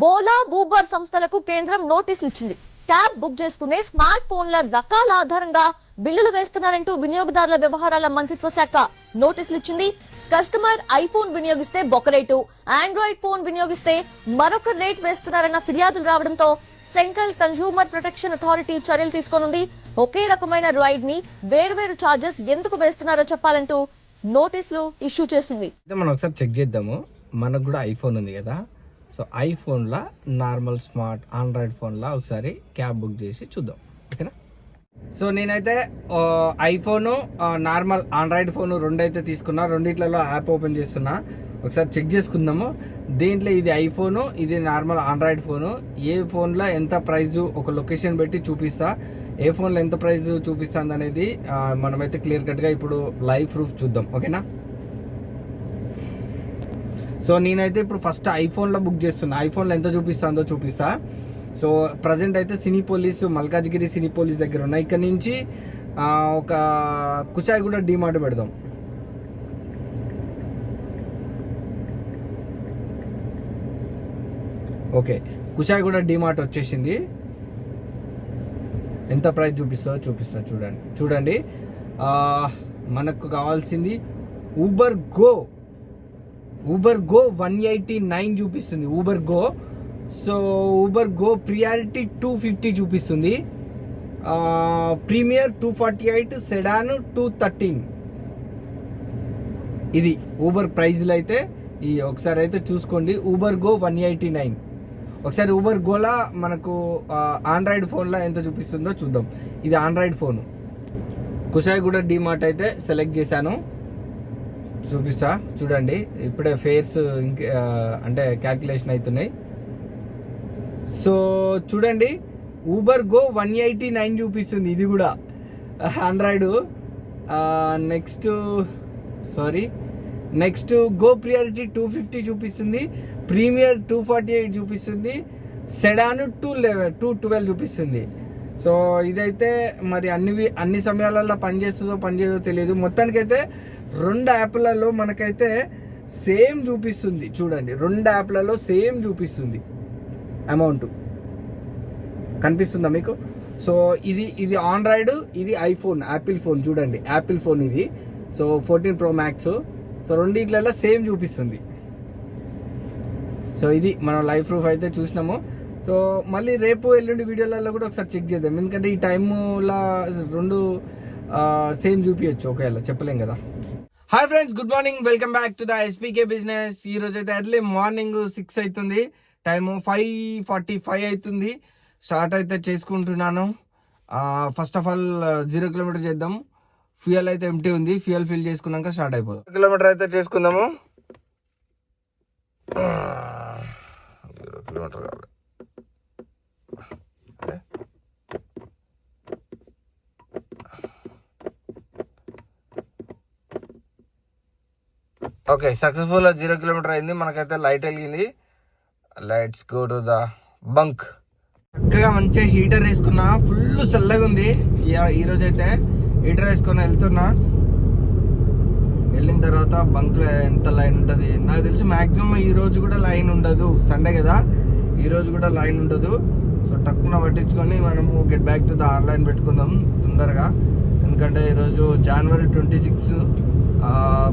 బోలా Uber సంస్థలకు కేంద్రం నోటీసులు ఇచ్చింది. క్యాబ్ బుక్ చేసుకునే స్మార్ట్ ఫోన్ల రకాల ఆధారంగా బిల్లులు వేస్తున్నారంటూ వినియోగదారుల వ్యవహారాల మంత్రిత్వ శాఖ నోటీసులు ఇచ్చింది. కస్టమర్ ఐఫోన్ వినియోగిస్తే ఒక రేటు ఆండ్రాయిడ్ ఫోన్ వినియోగిస్తే మరొక రేట్ వేస్తున్నారన్న ఫిర్యాదులు రావడంతో సెంట్రల్ కన్స్యూమర్ ప్రొటెక్షన్ అథారిటీ చర్యలు తీసుకోనుంది. ఒకే రకమైన రైడ్ని వేర్వేరు చార్జెస్ ఎందుకు వేస్తున్నారో చెప్పాలంటూ నోటీసులు ఇష్యూ చేసింది. మనం ఒకసారి చెక్ చేద్దాము. మనకు కూడా ఐఫోన్ ఉంది కదా. సో ఐఫోన్లో నార్మల్ స్మార్ట్ ఆండ్రాయిడ్ ఫోన్లో ఒకసారి క్యాబ్ బుక్ చేసి చూద్దాం. ఓకేనా? సో నేనైతే ఐఫోను నార్మల్ ఆండ్రాయిడ్ ఫోన్ రెండు అయితే తీసుకున్నా. రెండిట్లలో యాప్ ఓపెన్ చేస్తున్నా. ఒకసారి చెక్ చేసుకుందాము. దీంట్లో ఇది ఐఫోను ఇది నార్మల్ ఆండ్రాయిడ్ ఫోను. ఏ ఫోన్లో ఎంత ప్రైజు ఒక లొకేషన్ పెట్టి చూపిస్తా. ఏ ఫోన్లో ఎంత ప్రైజు చూపిస్తుంది అనేది మనమైతే క్లియర్ కట్గా ఇప్పుడు లైవ్ ప్రూఫ్ చూద్దాం. ఓకేనా? సో నేనైతే ఇప్పుడు ఫస్ట్ ఐఫోన్లో బుక్ చేస్తున్నా. ఐఫోన్లో ఎంత చూపిస్తుందో చూపిస్తా. సో ప్రజెంట్ అయితే Cinepolis Malkajgiri Cinepolis దగ్గర ఉన్నాయి ఇక్కడ నుంచి ఒక ఒక కుషాయిగూడ డిమార్ట్ పెడదాం. ఓకే. కుషాయిగూడ డిమార్ట్ వచ్చేసింది. ఎంత ప్రైస్ చూపిస్తుందో చూపిస్తా చూడండి. చూడండి. మనకు కావాల్సింది Uber go Uber go one eighty nine చూపిస్తుంది. Uber go so Uber go priority two fifty చూపిస్తుంది. Premier two forty eight sedan two thirteen ఇది ఊబర్ ప్రైజ్లు అయితే ఈ ఒకసారి అయితే చూసుకోండి. Uber go one eighty nine ఒకసారి ఊబర్ గోలా మనకు ఆండ్రాయిడ్ ఫోన్లో ఎంత చూపిస్తుందో చూద్దాం. ఇది ఆండ్రాయిడ్ ఫోను కుషాయిగూడ డీమార్ట్ అయితే సెలెక్ట్ చేశాను. చూపిస్తా. చూడండి ఇప్పుడే ఫేర్స్ ఇంకా అంటే క్యాల్కులేషన్ అవుతున్నాయి సో చూడండి Uber go one eighty nine చూపిస్తుంది ఇది కూడా. Android next sorry next go priority two fifty చూపిస్తుంది. ప్రీమియర్ టూ ఫార్టీ ఎయిట్ చూపిస్తుంది. Sedan two eleven two twelve చూపిస్తుంది. సో ఇదైతే మరి అన్ని అన్ని సమయాలలో పనిచేస్తుందో పనిచేయదో తెలియదు. మొత్తానికైతే రెండు యాప్లలో మనకైతే సేమ్ చూపిస్తుంది. చూడండి రెండు యాప్లలో సేమ్ చూపిస్తుంది అమౌంట్. కనిపిస్తుందా మీకు? సో ఇది ఇది ఆండ్రాయిడ్ ఇది ఐఫోన్ యాపిల్ ఫోన్ చూడండి యాపిల్ ఫోన్ ఇది. So fourteen pro max. So రెండిట్లలో same చూపిస్తుంది. సో ఇది మనం లైవ్ ప్రూఫ్ అయితే చూసినాము. సో మళ్ళీ రేపు ఎల్లుండి వీడియోలలో కూడా ఒకసారి చెక్ చేద్దాం. ఎందుకంటే ఈ టైంలో రెండు సేమ్ చూపించచ్చు ఒకవేళ చెప్పలేం కదా. Hi friends good morning welcome back to the SPK business ఈ రోజు అయితే ఎర్లీ మార్నింగ్ సిక్స్ అవుతుంది టైము ఫైవ్ ఫార్టీ ఫైవ్ అవుతుంది స్టార్ట్ అయితే చేసుకుంటున్నాను. First of all zero kilometer చేద్దాం. ఫ్యూయల్ అయితే ఎంటీ ఉంది. ఫ్యూయల్ ఫిల్ చేసుకున్నాక స్టార్ట్ అయిపోదు. కిలోమీటర్ అయితే చేసుకుందాము. జీరో కిలోమీటర్ కావాలి. ఓకే సక్సెస్ఫుల్ జీరో కిలోమీటర్ అయింది. మనకైతే లైట్ వెలిగింది. Let's go to the bunk చక్కగా మంచిగా హీటర్ వేసుకున్నా. ఫుల్ చల్లగా ఉంది. ఈ- ఈ రోజు అయితే హీటర్ వేసుకొని వెళ్తున్నా. వెళ్ళిన తర్వాత బంక్ ఎంత లైన్ ఉంటుంది? నాకు తెలిసి మాక్సిమం ఈ రోజు కూడా లైన్ ఉండదు. సండే కదా. ఈ రోజు కూడా లైన్ ఉండదు. సో టక్కున పట్టించుకొని మనము get back to the online పెట్టుకుందాం తొందరగా. ఎందుకంటే ఈరోజు జనవరి ట్వంటీ సిక్స్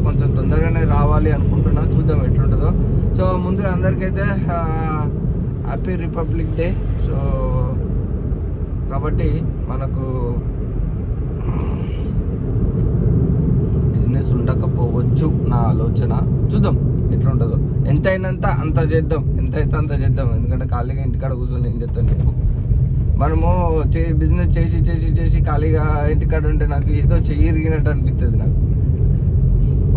కొంచెం తొందరగానే రావాలి అనుకుంటున్నాం. చూద్దాం ఎట్లుంటుందో. సో ముందుగా అందరికైతే హ్యాపీ రిపబ్లిక్ డే సో కాబట్టి మనకు బిజినెస్ ఉండకపోవచ్చు నా ఆలోచన. చూద్దాం ఎట్లుంటుందో. ఎంత అయినంత అంత చేద్దాం. ఎంత అయితే అంత చేద్దాం. ఎందుకంటే ఖాళీగా ఇంటికాడ కూర్చొని ఏం చేస్తాను చెప్పు. మనము చే బిజినెస్ చేసి చేసి చేసి ఖాళీగా ఇంటికాడ ఉంటే నాకు ఏదో చెయ్యిరిగినట్టు అనిపిస్తుంది నాకు.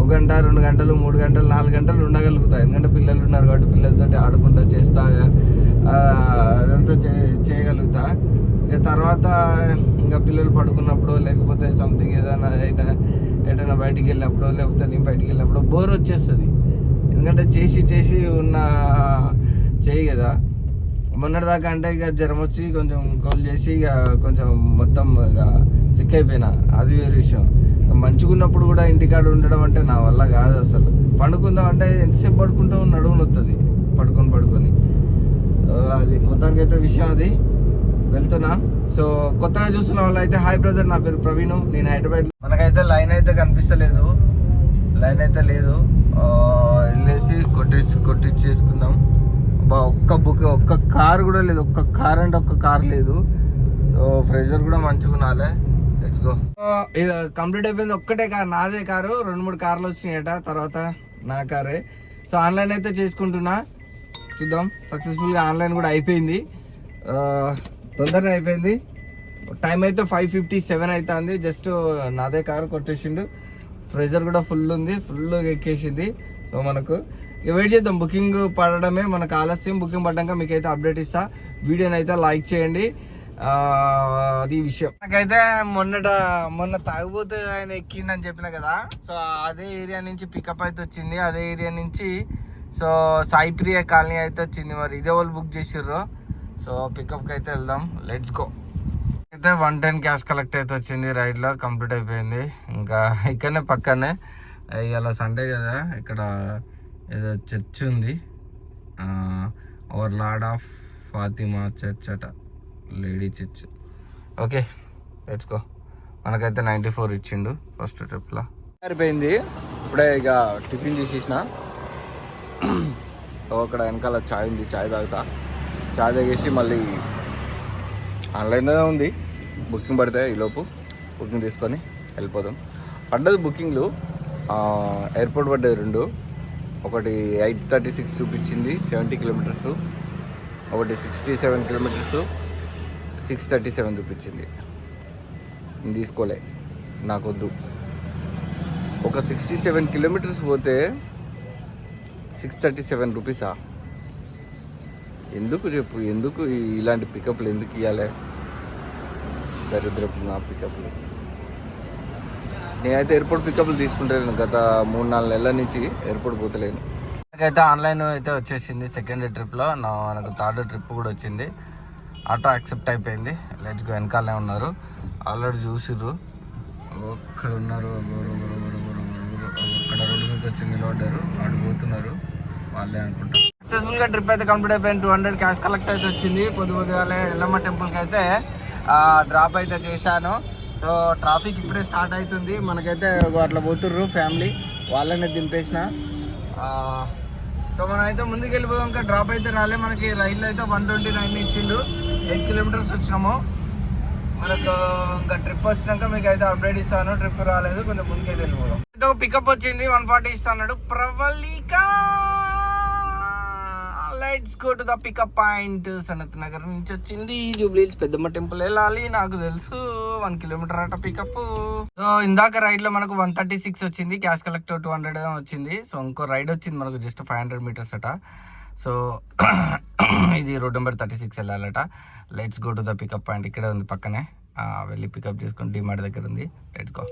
ఒక గంట రెండు గంటలు మూడు గంటలు నాలుగు గంటలు ఉండగలుగుతా. ఎందుకంటే పిల్లలు ఉన్నారు కాబట్టి పిల్లలతో ఆడుకుంటా చేస్తా అదంతా చే చేయగలుగుతా. ఇక తర్వాత ఇంకా పిల్లలు పడుకున్నప్పుడు లేకపోతే సంథింగ్ ఏదైనా అయినా ఎటైనా బయటికి వెళ్ళినప్పుడు లేకపోతే నేను బయటికి వెళ్ళినప్పుడు బోర్ వచ్చేస్తుంది. ఎందుకంటే చేసి చేసి ఉన్న చేయి కదా. మొన్నటిదాకా అంటే ఇక జ్వరం వచ్చి కొంచెం కోల్ చేసి ఇక కొంచెం మొత్తం ఇక సిక్ అయిపోయినా. అది వేరే విషయం. మంచిగున్నప్పుడు కూడా ఇంటికాడ ఉండడం అంటే నా వల్ల కాదు అసలు. పండుకుందాం అంటే ఎంతసేపు పడుకుంటాం నడుము నొత్తది పడుకొని పడుకొని. అది మొత్తానికి అయితే విషయం అది. వెళ్తున్నా. సో కొత్తగా చూస్తున్న వాళ్ళు అయితే హాయ్ బ్రదర్ నా పేరు ప్రవీణ్. నేను హైదరాబాద్ మనకైతే లైన్ అయితే కనిపిస్తలేదు. లైన్ అయితే లేదు. వెళ్ళేసి కొట్టేసి కొట్టించేసుకుందాం బా ఒక్క బుక్ ఒక్క కార్ కూడా లేదు. ఒక్క కార్ అంటే ఒక్క కార్ లేదు. సో ప్రెషర్ కూడా మంచిగా ఉండాలి కంప్లీట్ అయిపోయింది. ఒక్కటే కార్ నాదే కారు. రెండు మూడు కార్లు వచ్చినాయట. తర్వాత నా కారే. సో ఆన్లైన్ అయితే చేసుకుంటున్నా. చూద్దాం. సక్సెస్ఫుల్గా ఆన్లైన్ కూడా అయిపోయింది. తొందరనే తొందరగా అయిపోయింది. టైం అయితే ఫైవ్ ఫిఫ్టీ సెవెన్ అవుతుంది జస్ట్ నాదే కారు కొట్టేసిండు. ప్రెజర్ కూడా ఫుల్ ఉంది. ఫుల్ ఎక్కేసింది. సో మనకు ఇక వెయిట్ చేద్దాం. బుకింగ్ పడడమే. మనకు ఆలస్యం. బుకింగ్ పడ్డాక మీకైతే అప్డేట్ ఇస్తా. వీడియోని అయితే లైక్ చేయండి. అది విషయం. నాకైతే మొన్నట మొన్న తాగుబోతు ఆయన ఎక్కిండని చెప్పిన కదా సో అదే ఏరియా నుంచి పికప్ అయితే వచ్చింది. అదే ఏరియా నుంచి సో సాయిప్రియ కాలనీ అయితే వచ్చింది మరి. ఇదే వాళ్ళు బుక్ చేసిర్రు. సో పికప్కి అయితే వెళ్దాం. లెట్స్ గో అయితే వన్ టెన్ క్యాష్ కలెక్ట్ అయితే వచ్చింది రైడ్లో కంప్లీట్ అయిపోయింది. ఇంకా ఇక్కడనే పక్కనే ఇవాళ సండే కదా. ఇక్కడ ఏదో చర్చ్ ఉంది. Our lord of Fatima church అట. లేడీ చర్చ్ ఓకే లెట్స్ మనకైతే నైంటీ ఫోర్ ఇచ్చిండు ఫస్ట్ ట్రిప్లో సరిపోయింది. ఇప్పుడే ఇక టిఫిన్ చేసేసిన. అక్కడ వెనకాల చాయ్ ఉంది చాయ్ తాగుతా. చాయ్ తాగేసి మళ్ళీ ఆన్లైన్లోనే ఉంది. బుకింగ్ పడితే ఈలోపు బుకింగ్ తీసుకొని వెళ్ళిపోదాం. పడ్డది బుకింగ్లు ఎయిర్పోర్ట్ పడ్డది రెండు. ఒకటి ఎయిట్ థర్టీ సిక్స్ చూపించింది సెవెంటీ కిలోమీటర్స్ ఒకటి sixty seven kilometers six thirty seven చూపించింది. తీసుకోలే. నాకొద్దు. ఒక సిక్స్టీ సెవెన్ కిలోమీటర్స్ పోతే సిక్స్ థర్టీ సెవెన్ రూపీసా? ఎందుకు చెప్పు? ఎందుకు ఇలాంటి పికప్లు ఎందుకు ఇవ్వాలి దరిద్రపు నా పికప్లు. నేనైతే ఎయిర్పోర్ట్ పికప్లు తీసుకుంటాను గత మూడు నాలుగు నెలల నుంచి ఎయిర్పోర్ట్ పోతలేను. నాకైతే ఆన్లైన్ అయితే వచ్చేసింది సెకండ్ ట్రిప్లో. నా నాకు థర్డ్ ట్రిప్ కూడా వచ్చింది. ఆటో యాక్సెప్ట్ అయిపోయింది లెట్స్ గో వెనకాలనే ఉన్నారు ఆల్రెడీ చూసిర్రు అక్కడ ఉన్నారు అక్కడ రోడ్డు మీద వచ్చి నిలబడ్డారు అటు పోతున్నారు వాళ్ళే అనుకుంటా సక్సెస్ఫుల్గా ట్రిప్ అయితే కంప్లీట్ అయిపోయింది టూ హండ్రెడ్ క్యాష్ కలెక్ట్ అయితే వచ్చింది పొద్దు పొద్దుగాలే ఎల్లమ్మ టెంపుల్కి అయితే డ్రాప్ అయితే చేశాను సో ట్రాఫిక్ ఇప్పుడే స్టార్ట్ అవుతుంది మనకైతే అట్లా పోతుర్రు ఫ్యామిలీ వాళ్ళనే దింపేసిన సో మనం అయితే ముందుకు వెళ్ళిపోయాం ఇంకా డ్రాప్ అయితే రాలే. మనకి రైల్లో అయితే వన్ ట్వంటీ నైన్ ఇచ్చిండు. ఎయిట్ కిలోమీటర్స్ వచ్చినాము. మనకు ఇంకా ట్రిప్ వచ్చినాక మీకు అయితే అప్డేట్ ఇస్తాను. ట్రిప్ రాలేదు. కొంచెం ముందుకైతే వెళ్ళిపోదాం. అయితే ఒక పికప్ వచ్చింది. వన్ ఫార్టీ ఇస్తాడు Pravalika! Let's go to the pickup point. Sanath Nagar నుంచి వచ్చింది. జూబ్లీస్ పెద్దమ్మ టెంపుల్ వెళ్ళాలి. నాకు తెలుసు. వన్ కిలోమీటర్ అట పికప్. సో ఇందాక రైడ్లో మనకు వన్ థర్టీ సిక్స్ వచ్చింది. క్యాష్ కలెక్టర్ టూ హండ్రెడ్ వచ్చింది. సో ఇంకో రైడ్ వచ్చింది మనకు జస్ట్ ఫైవ్ హండ్రెడ్ మీటర్స్ అట. సో ఇది road number thirty six వెళ్ళాలట. Let's go to the pickup point. ఇక్కడే ఉంది పక్కనే. వెళ్ళి పికప్ చేసుకుని డిమార్ట్ దగ్గర ఉంది. లెట్స్ గో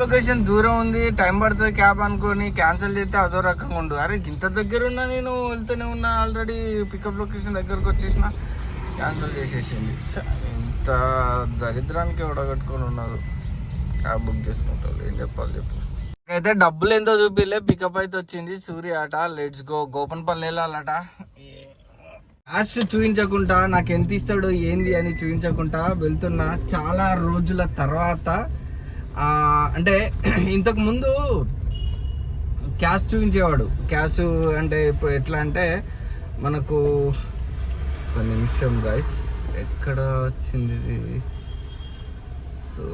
లొకేషన్ దూరం ఉంది. టైం పడుతుంది క్యాబ్ అనుకొని క్యాన్సిల్ చేస్తే అదో రకంగా ఉండు. అరే ఇంత దగ్గర ఉన్నా నేను వెళ్తూనే ఉన్నా. ఆల్రెడీ పికప్ లొకేషన్ దగ్గరకు వచ్చేసిన క్యాన్సిల్ చేసేసింది. ఇంత దరిద్రానికి ఎవడగట్టుకొని ఉన్నారు? క్యాబ్ బుక్ చేసుకుంటారు ఏం చెప్పాలి చెప్పు. అయితే డబ్బులు ఎంతో చూపిలే. పికప్ అయితే వచ్చింది. సూర్య ఆట. లెట్స్ గో గోపన్పల్లి వెళ్ళాలట క్యాష్ చూపించకుండా నాకు ఎంత ఇస్తాడో ఏంది అని చూపించకుండా వెళ్తున్నా చాలా రోజుల తర్వాత అంటే ఇంతకు ముందు క్యాష్ చూపించేవాడు క్యాష్ అంటే ఇప్పుడు ఎట్లా అంటే మనకు ఒక నిమిషం గైస్ ఎక్కడ వచ్చింది ఇది? సో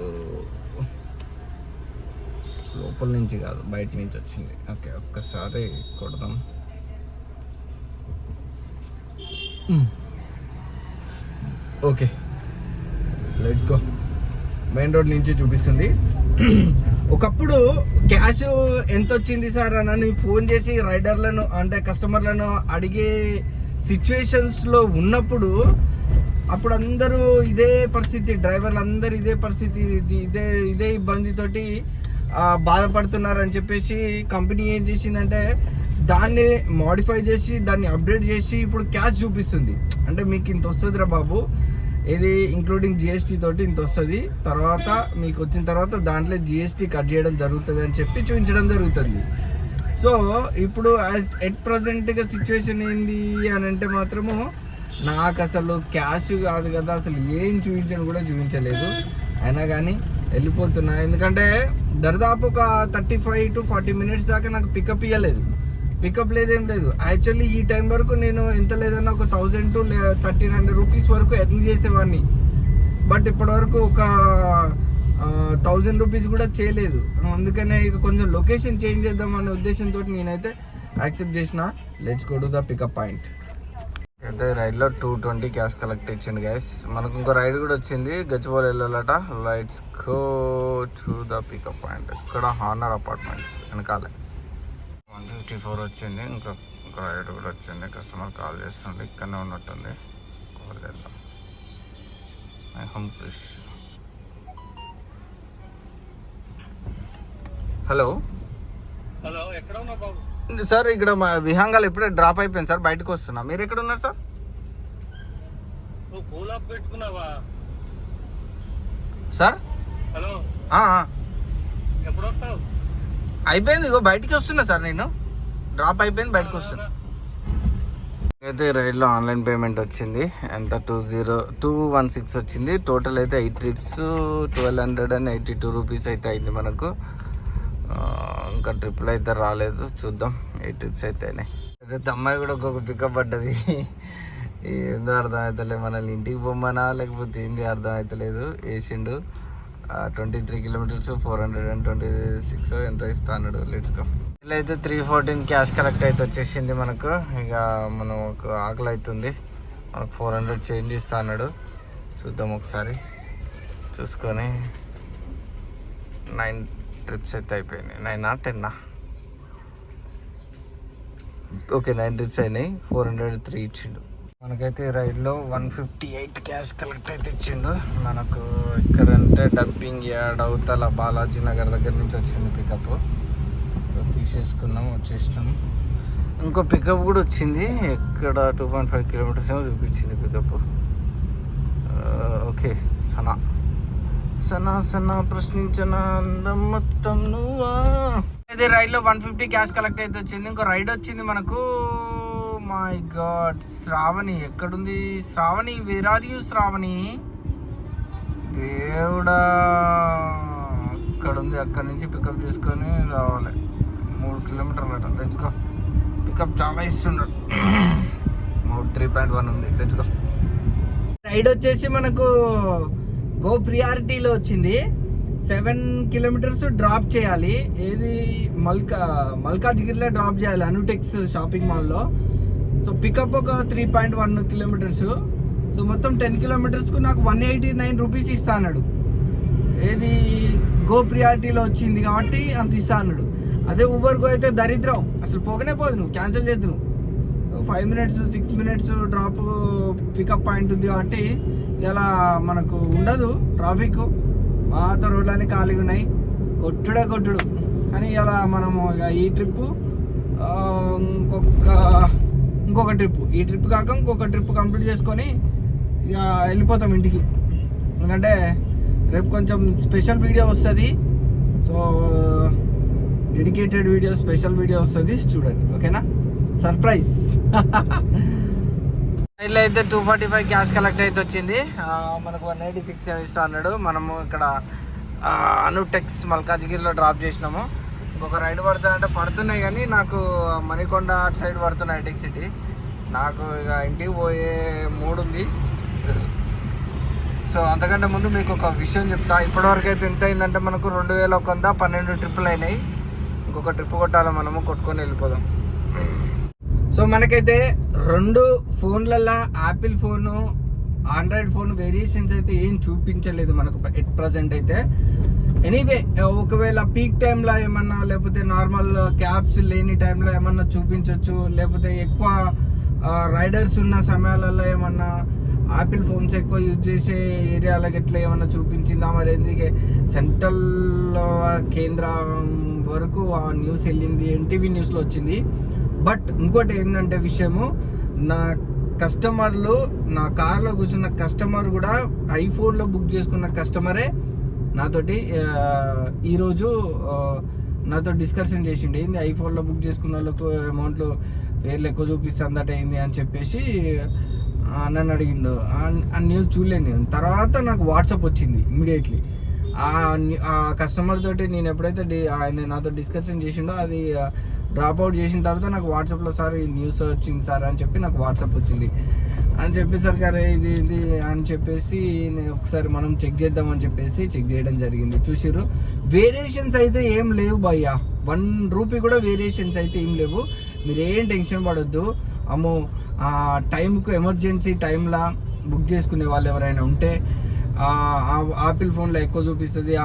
లోపల నుంచి కాదు బయట నుంచి వచ్చింది. ఓకే ఒక్కసారి కొడదాం. Okay let's go main road నుంచి చూపిస్తుంది. ఒకప్పుడు క్యాష్ ఎంత వచ్చింది సార్ అని ఫోన్ చేసి రైడర్లను అంటే కస్టమర్లను అడిగే సిచ్యువేషన్స్లో ఉన్నప్పుడు అప్పుడు అందరూ ఇదే పరిస్థితి డ్రైవర్లు అందరు ఇదే పరిస్థితి ఇదే ఇదే ఇబ్బందితోటి బాధపడుతున్నారని చెప్పేసి కంపెనీ ఏం చేసిందంటే దాన్ని మాడిఫై చేసి దాన్ని అప్డేట్ చేసి ఇప్పుడు క్యాష్ చూపిస్తుంది. అంటే మీకు ఇంత వస్తుందిరా బాబు. ఇది ఇంక్లూడింగ్ జిఎస్టీ తోటి ఇంత వస్తుంది. తర్వాత మీకు వచ్చిన తర్వాత దాంట్లో జిఎస్టీ కట్ చేయడం జరుగుతుంది అని చెప్పి చూపించడం జరుగుతుంది. సో ఇప్పుడు ఎట్ ప్రజెంట్గా సిచ్యువేషన్ ఏంది అని అంటే మాత్రము నాకు అసలు క్యాష్ కాదు కదా. అసలు ఏం చూపించను కూడా చూపించలేదు. అయినా కానీ వెళ్ళిపోతున్నా. ఎందుకంటే దరిదాపు ఒక thirty five to forty minutes దాకా నాకు పికప్ ఇవ్వలేదు పికప్ లేదేం లేదు. యాక్చువల్లీ ఈ టైం వరకు నేను ఎంత లేదన్నా ఒక thousand to thirteen hundred rupees వరకు ఎర్న్ చేసేవాడిని బట్ ఇప్పటివరకు ఒక థౌజండ్ రూపీస్ కూడా చేయలేదు. అందుకనే ఇక కొంచెం లొకేషన్ చేంజ్ చేద్దాం అనే ఉద్దేశంతో నేనైతే యాక్సెప్ట్ చేసిన. Let's go to the pickup point అయితే రైడ్లో టూ ట్వంటీ క్యాష్ కలెక్ట్ ఇచ్చింది గ్యాస్ మనకు ఇంకో రైడ్ కూడా వచ్చింది. Gachibowli వెళ్ళాలట. Let's go to the pickup point ఇక్కడ హానర్ అపార్ట్మెంట్స్ వెనకాలే. వన్ ఫిఫ్టీ ఫోర్ వచ్చింది. ఇంకా ఇంకో రైడ్ కూడా వచ్చింది. కస్టమర్ కాల్ చేస్తుంది ఇక్కడనే ఉన్నట్టుంది. కాల్ చేద్దాం. మై హోమ్ హలో హలో ఎక్కడ ఉన్నావు బాబు? సార్ ఇక్కడ మా విహంగాలు ఇప్పుడే డ్రాప్ అయిపోయింది సార్ బయటకు వస్తున్నా. మీరు ఎక్కడ ఉన్నారు సార్ నువ్వు కూల్ ఆఫ్ పెట్టుకున్నావా? Sir hello. ఎప్పుడు వస్తావు? అయిపోయింది ఇగో బయటికి వస్తున్నా సార్ నేను. డ్రాప్ అయిపోయింది బయటకు వస్తున్నా. అయితే రైడ్లో ఆన్లైన్ పేమెంట్ వచ్చింది. ఎంత? Two zero two one six వచ్చింది. టోటల్ అయితే eight trips twelve hundred and eighty two rupees అయితే అయింది మనకు. ఇంకా ట్రిప్లు అయితే రాలేదు. చూద్దాం. ఎయిట్ ట్రిప్స్ అయితే అయితే అమ్మాయి కూడా ఒక్కొక్క పికప్ పడ్డది. ఏందో అర్థం అవుతలే మనల్ని ఇంటికి పొమ్మనా లేకపోతే ఏంది అర్థం అవుతలేదు వేసిండు twenty three kilometers four hundred and twenty six ఎంత ఇస్తా అన్నాడు. లెట్స్ ఇలా అయితే త్రీ ఫోర్టీన్ క్యాష్ కలెక్ట్ అయితే వచ్చేసింది మనకు. ఇక మనం ఒక ఆకలి అవుతుంది. మనకు ఫోర్ హండ్రెడ్ చేంజ్ ఇస్తా అన్నాడు. చూద్దాం ఒకసారి. చూసుకొని నైన్ ట్రిప్స్ అయితే అయిపోయినాయి. నైనా టెన్నా ఓకే నైన్ ట్రిప్స్ అయినాయి. ఫోర్ హండ్రెడ్ త్రీ ఇచ్చిండు. మనకైతే రైడ్లో one fifty eight cash collect అయితే ఇచ్చిండు. మనకు ఇక్కడంటే డంపింగ్ యాడ్ అవతల బాలాజీ నగర్ దగ్గర నుంచి వచ్చింది పికప్ తీసేసుకున్నాం వచ్చేసినాం. ఇంకో పికప్ కూడా వచ్చింది. ఇక్కడ టూ పాయింట్ ఫైవ్ కిలోమీటర్స్ ఏమో చూపించింది పికప్ ఓకే సనా. సనా సనా ప్రశ్నించిన అందం మొత్తం నువ్వా? అయితే రైడ్లో వన్ ఫిఫ్టీ క్యాష్ కలెక్ట్ అయితే వచ్చింది. ఇంకో రైడ్ వచ్చింది మనకు. మై గాడ్ శ్రావణి ఎక్కడుంది? Shravani where are you Shravani? దేవుడా అక్కడ ఉంది అక్కడ నుంచి పికప్ చేసుకొని రావాలి. మూడు కిలోమీటర్లు అట తెచ్చుకో పికప్ చాలా ఇస్తున్నాడు మూడు త్రీ పాయింట్ వన్ ఉంది. తెచ్చుకో రైడ్ వచ్చేసి మనకు గో ప్రియారిటీలో వచ్చింది. సెవెన్ కిలోమీటర్స్ డ్రాప్ చేయాలి. ఏది? మల్కా మల్కాజ్గిరిలో డ్రాప్ చేయాలి. అనుటెక్స్ షాపింగ్ మాల్లో సో పికప్ ఒక three point one kilometers so మొత్తం టెన్ కిలోమీటర్స్కు నాకు వన్ ఎయిటీ నైన్ రూపీస్ ఇస్తా అన్నాడు. ఏది గో ప్రియారిటీలో వచ్చింది కాబట్టి అంత ఇస్తా అన్నాడు. అదే ఊబర్ గో అయితే దరిద్రం. అసలు పోకనే పోదు నువ్వు క్యాన్సిల్ చేద్దు నువ్వు. Five minutes six minutes drop pickup point ఉంది కాబట్టి ఇలా మనకు ఉండదు ట్రాఫిక్ మాతో రోడ్లన్నీ ఖాళీగా ఉన్నాయి. కొట్టుడే కొట్టుడు. కానీ ఇలా మనము ఇక ఈ ట్రిప్పు ఇంకొక ఇంకొక ట్రిప్. ఈ ట్రిప్ కాక ఇంకొక ట్రిప్ కంప్లీట్ చేసుకొని ఇక వెళ్ళిపోతాం ఇంటికి. ఎందుకంటే రేపు కొంచెం స్పెషల్ వీడియో వస్తుంది. So dedicated video special video వస్తుంది. చూడండి ఓకేనా? సర్ప్రైజ్. ఇట్లా అయితే two forty five cash collect అయితే వచ్చింది. మనకు వన్ ఎయిటీ సిక్స్ ఇస్తా అన్నాడు. మనము ఇక్కడ అనుటెక్స్ మల్కాజ్గిరిలో డ్రాప్ చేసినాము. ఇంకొక రైడ్ పడుతుందంటే పడుతున్నాయి కానీ నాకు మణికొండ అటు సైడ్ పడుతున్నాయి టెక్ సిటీ. నాకు ఇక ఇంటికి పోయే మూడు ఉంది. సో అంతకంటే ముందు మీకు ఒక విషయం చెప్తా. ఇప్పటివరకు అయితే ఎంత అయిందంటే మనకు రెండు వేల ఒక వంద పన్నెండు ట్రిప్పులు అయినాయి. ఇంకొక ట్రిప్ కొట్టాలి మనము కొట్టుకొని వెళ్ళిపోదాం. సో మనకైతే రెండు ఫోన్లలో Apple phone Android phone variations అయితే ఏం చూపించలేదు మనకు ఎట్ ప్రజెంట్ అయితే. ఎనీవే ఒకవేళ పీక్ టైంలో ఏమన్నా లేకపోతే నార్మల్ క్యాబ్స్ లేని టైంలో ఏమన్నా చూపించవచ్చు లేకపోతే ఎక్కువ రైడర్స్ ఉన్న సమయాలలో ఏమన్నా ఆపిల్ ఫోన్స్ ఎక్కువ యూజ్ చేసే ఏరియాలకు ఎట్లా ఏమన్నా చూపించిందా మరి? ఎందుకే సెంట్రల్ కేంద్రం వరకు ఆ న్యూస్ వెళ్ళింది ఎన్టీవీ న్యూస్లో వచ్చింది. బట్ ఇంకోటి ఏంటంటే విషయము నా కస్టమర్లు నా కార్లో కూర్చున్న కస్టమర్ కూడా ఐఫోన్లో బుక్ చేసుకున్న కస్టమరే నాతోటి ఈరోజు నాతో డిస్కషన్ చేసిండు. ఏంది ఐఫోన్లో బుక్ చేసుకున్న వాళ్ళకు అమౌంట్లు పేర్లు ఎక్కువ చూపిస్తుందట ఏంది అని చెప్పేసి నన్ను అడిగిండు. ఆ- న్యూస్ చూడలేను నేను. తర్వాత నాకు వాట్సాప్ వచ్చింది ఇమీడియట్లీ ఆ ఆ కస్టమర్ తోటి నేను ఎప్పుడైతే డి- ఆయన నాతో డిస్కషన్ చేసిండో అది డ్రాప్ అవుట్ చేసిన తర్వాత నాకు వాట్సాప్లో సార్ ఈ న్యూస్ వచ్చింది సార్ అని చెప్పి నాకు వాట్సాప్ వచ్చింది. అని చెప్పేసరికి అరే ఇది ఇది అని చెప్పేసి నేను ఒకసారి మనం చెక్ చేద్దామని చెప్పేసి చెక్ చేయడం జరిగింది. చూసిర్రు? వేరియేషన్స్ అయితే ఏం లేవు భయ్యా. వన్ రూపీ కూడా వేరియేషన్స్ అయితే ఏం లేవు. మీరు ఏం టెన్షన్ పడొద్దు. అమ్మో ఆ టైంకు ఎమర్జెన్సీ టైంలా బుక్ చేసుకునే వాళ్ళు ఎవరైనా ఉంటే ఆ, ఆపిల్ ఫోన్లో ఎక్కువ చూపిస్తుంది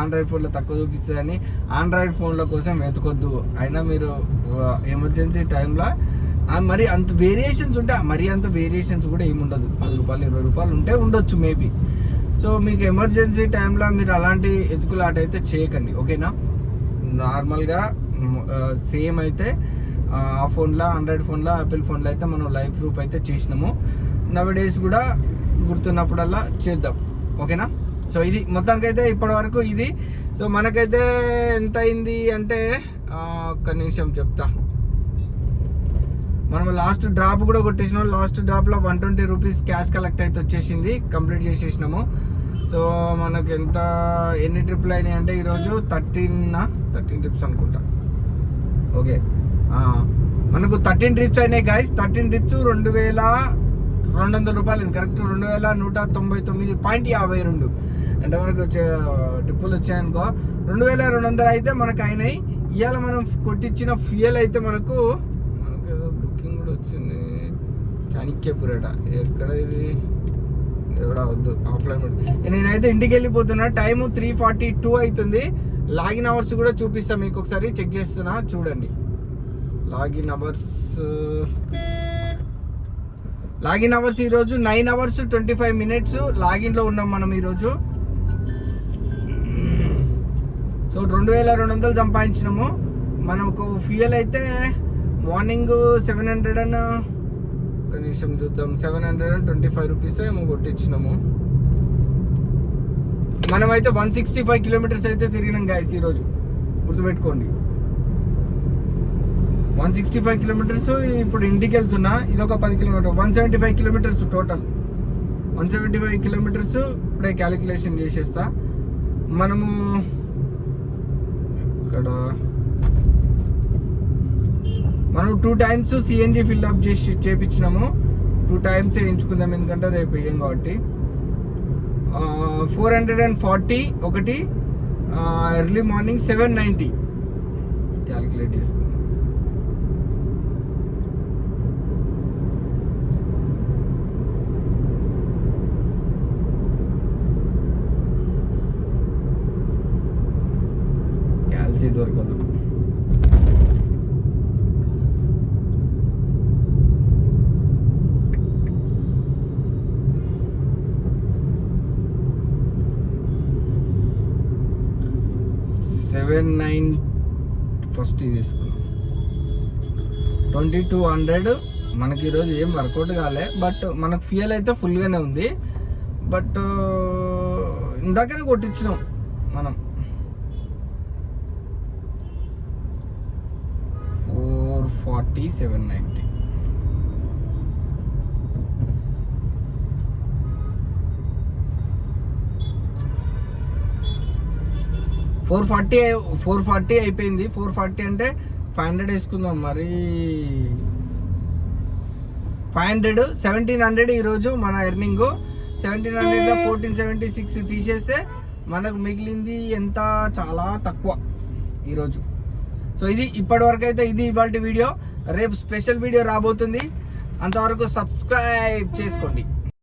ఆండ్రాయిడ్ ఫోన్లో తక్కువ చూపిస్తుంది అని ఆండ్రాయిడ్ ఫోన్ల కోసం వెతకొద్దు. అయినా మీరు ఎమర్జెన్సీ టైంలో మరి అంత వేరియేషన్స్ ఉంటే మరి అంత వేరియేషన్స్ కూడా ఏముండదు. పది రూపాయలు ఇరవై రూపాయలు ఉంటే ఉండొచ్చు మేబీ సో మీకు ఎమర్జెన్సీ టైంలో మీరు అలాంటి ఎతుకులాట అయితే చేయకండి ఓకేనా? నార్మల్గా సేమ్ అయితే ఆ, ఫోన్లో ఆండ్రాయిడ్ ఫోన్లో ఆపిల్ ఫోన్లో అయితే మనం లైవ్ ప్రూఫ్ అయితే చేసినాము. నవ డేస్ కూడా గుర్తున్నప్పుడల్లా చేద్దాం ఓకేనా? సో ఇది మొత్తానికైతే ఇప్పటి వరకు ఇది. సో మనకైతే ఎంత అయింది అంటే ఒక్క నిమిషం చెప్తా. మనం లాస్ట్ డ్రాప్ కూడా కొట్టేసినాం. Last డ్రాప్లో one twenty rupees cash collect అయితే వచ్చేసింది. కంప్లీట్ చేసేసినాము. సో మనకు ఎంత ఎన్ని ట్రిప్లు అయినాయి అంటే ఈరోజు థర్టీన్ థర్టీన్ ట్రిప్స్ అనుకుంటా. ఓకే మనకు థర్టీన్ ట్రిప్స్ అయినాయి గాయస్ థర్టీన్ ట్రిప్స్ రెండు వేల రెండు వందల రూపాయలు కరెక్ట్ రెండు వేల నూట తొంభై తొమ్మిది పాయింట్ యాభై రెండు. అంటే మనకు వచ్చే ట్రిప్పులు వచ్చాయనుకో రెండు వేల రెండు వందలు అయితే మనకు అయినాయి. ఇవాళ మనం కొట్టించిన ఫ్యూయల్ అయితే మనకు ఏదో బుకింగ్ కూడా వచ్చింది చాణిక్యపురట ఎక్కడ ఇది? ఎవడా? వద్దు ఆఫ్లైన్ నేనైతే ఇంటికి వెళ్ళిపోతున్నా టైము త్రీ ఫార్టీ టూ అవుతుంది లాగిన్ అవర్స్ కూడా చూపిస్తాను మీకు ఒకసారి. చెక్ చేస్తున్నా. చూడండి. లాగిన్ అవర్స్ లాగిన్ అవర్స్ ఈరోజు nine hours twenty five minutes లాగిన్లో ఉన్నాం మనం ఈరోజు. సో రెండు వేల రెండు వందలు సంపాదించినాము. మనకు ఫ్యూయల్ అయితే మార్నింగ్ సెవెన్ హండ్రెడ్ అండ్ ఒక నిమిషం చూద్దాం. Seven hundred and twenty five rupees ఏమో కొట్టించినాము మనమైతే వన్ సిక్స్టీ ఫైవ్ కిలోమీటర్స్ అయితే తిరిగినాం గాయస్ ఈరోజు. గుర్తుపెట్టుకోండి. వన్ సిక్స్టీ ఫైవ్ కిలోమీటర్స్ ఇప్పుడు ఇంటికి వెళ్తున్నా ఇది ఒక పది kilometer one seventy five kilometers total one seventy five kilometers ఇప్పుడే క్యాలిక్యులేషన్ చేసేస్తా. మనము ఇక్కడ మనం టూ టైమ్స్ సిఎన్జి ఫిల్అప్ చేసి చేపించినాము. టూ టైమ్స్ ఎంచుకుందాం ఎందుకంటే రేపు వేయం కాబట్టి. ఫోర్ హండ్రెడ్ అండ్ ఫార్టీ ఒకటి early morning seven ninety calculate చేసుకుందాం. క్యాల్సీ దొరకదు సెవెన్ నైన్ సిక్స్టీ తీసుకున్నాం. ట్వంటీ టూ హండ్రెడ్ మనకి ఈరోజు ఏం వర్కౌట్ కాలే బట్ మనకు ఫ్యూయల్ అయితే ఫుల్గానే ఉంది. బట్ ఇందాకనే కొట్టించినాం మనం. Four forty seven ninety. Four forty four forty అయిపోయింది. ఫోర్ ఫార్టీ అంటే ఫైవ్ హండ్రెడ్ వేసుకుందాం. మరి ఫైవ్ హండ్రెడ్ సెవెంటీన్ హండ్రెడ్ ఈరోజు మన earning. Seventeen hundred fourteen seventy six తీసేస్తే మనకు మిగిలింది ఎంత? చాలా తక్కువ ఈరోజు సో ఇది ఇప్పటివరకు అయితే ఇది ఇవాళ వీడియో. రేపు స్పెషల్ వీడియో రాబోతుంది. అంతవరకు సబ్స్క్రైబ్ చేసుకోండి.